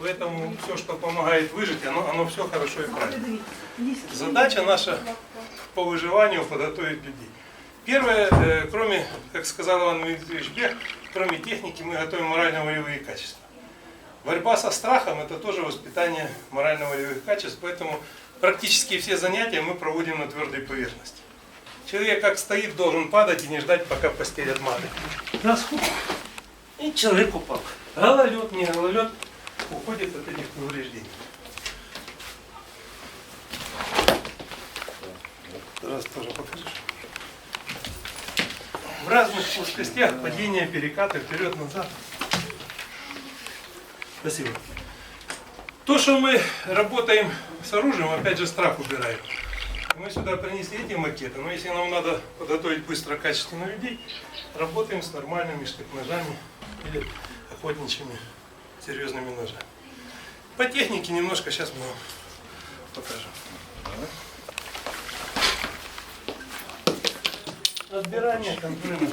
Поэтому все, что помогает выжить, оно, оно все хорошо и правильно. Задача наша по выживанию подготовить людей. Первое, э, кроме, как сказал Иван Дмитриевич Бех, кроме техники мы готовим морально-волевые качества. Борьба со страхом – это тоже воспитание морально-волевых качеств, поэтому практически все занятия мы проводим на твердой поверхности. Человек как стоит, должен падать и не ждать, пока постелят маты. Раз, и человек упал. Гололед, не гололед, уходит от этих повреждений. Раз тоже покажешь. В разных плоскостях падения, перекаты, вперед-назад. Спасибо. То, что мы работаем с оружием, опять же страх убираем. Мы сюда принесли эти макеты, но если нам надо подготовить быстро качественно людей, работаем с нормальными штык-ножами или охотничьими серьезными ножами. По технике немножко сейчас мы вам покажем. Отбирание, контроль.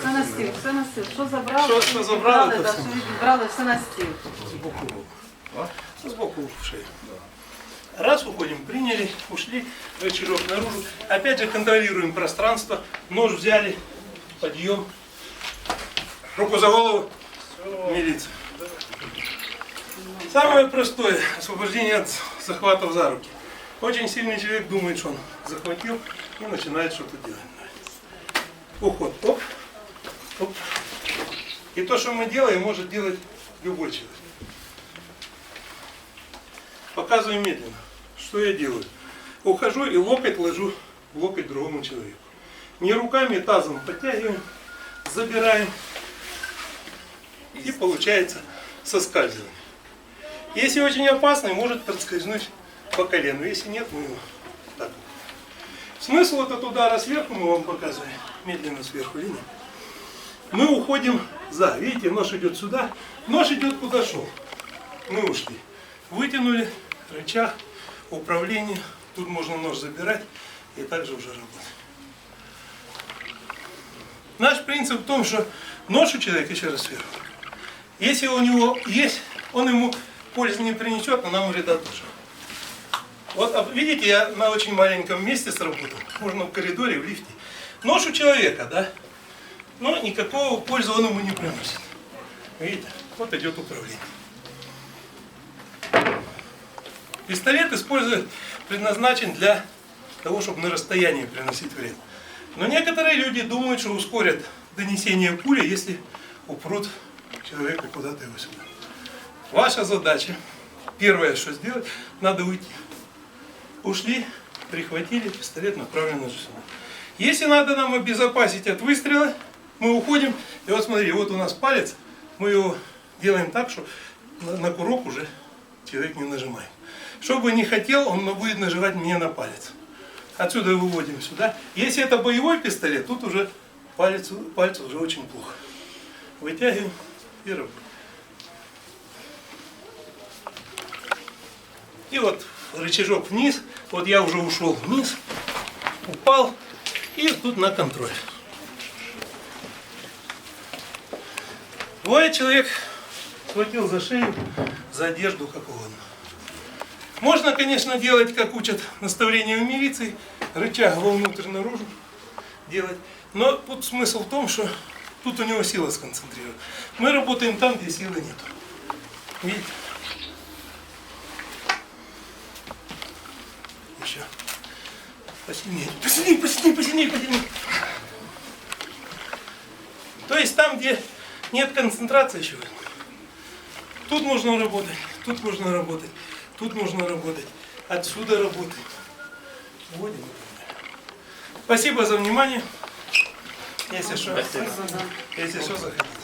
Все на стіл, все на стіл. Що забрали? Що- що забрали, то да, все. що відбрали, все на стіл. Сбоку руку. Сбоку в шею. Раз уходим, приняли, ушли, рычажок наружу. Опять же контролируем пространство. Нож взяли, подъем. Руку за голову. Милиция. Самое простое освобождение от захватов за руки. Очень сильный человек думает, что он захватил и начинает что-то делать. Уход. Оп. Оп. И то, что мы делаем, может делать любой человек. Показываю медленно. Что я делаю? Ухожу и локоть ложу в локоть другому человеку. Не руками, тазом подтягиваем, забираем. И получается соскальзывание. Если очень опасный, может проскользнуть по колену. Если нет, мы его так. Смысл этот удара сверху мы вам показываем. Медленно сверху линия. Мы уходим за. Видите, нож идет сюда. Нож идет куда шел. Мы ушли. Вытянули рычаг, управление. Тут можно нож забирать и также уже работать. Наш принцип в том, что нож у человека, еще раз сверху, если у него есть, он ему пользы не принесет, но нам вреда тоже. Вот а видите, я на очень маленьком месте сработал. Можно в коридоре, в лифте. Нож у человека, да? Но никакого пользы он ему не приносит. Видите? Вот идет управление. Пистолет использует, предназначен для того, чтобы на расстоянии приносить вред. Но некоторые люди думают, что ускорят донесение пули, если упрут человека куда-то его сюда. Ваша задача, первое, что сделать, надо уйти. Ушли, прихватили, пистолет направлен на сюда. Если надо нам обезопасить от выстрела, мы уходим, и вот смотри, вот у нас палец, мы его делаем так, что на, курок уже человек не нажимает. Что бы не хотел, он будет нажимать мне на палец. Отсюда выводим сюда. Если это боевой пистолет, тут уже палец, пальцы уже очень плохо. Вытягиваем работаем. И вот рычажок вниз, вот я уже ушел вниз, упал, и тут на контроль. Бывает человек схватил за шею, за одежду, как угодно. Можно, конечно, делать, как учат наставления в милиции, рычаг вовнутрь наружу делать. Но тут смысл в том, что тут у него сила сконцентрирована. Мы работаем там, где силы нет. Видите? Еще. Посильнее. Посильнее, посильнее, посильнее, посильнее. То есть там, где нет концентрации еще. Тут можно работать, тут можно работать, тут можно работать. Отсюда. Вводим. Спасибо за внимание. Если что, если что, заходите.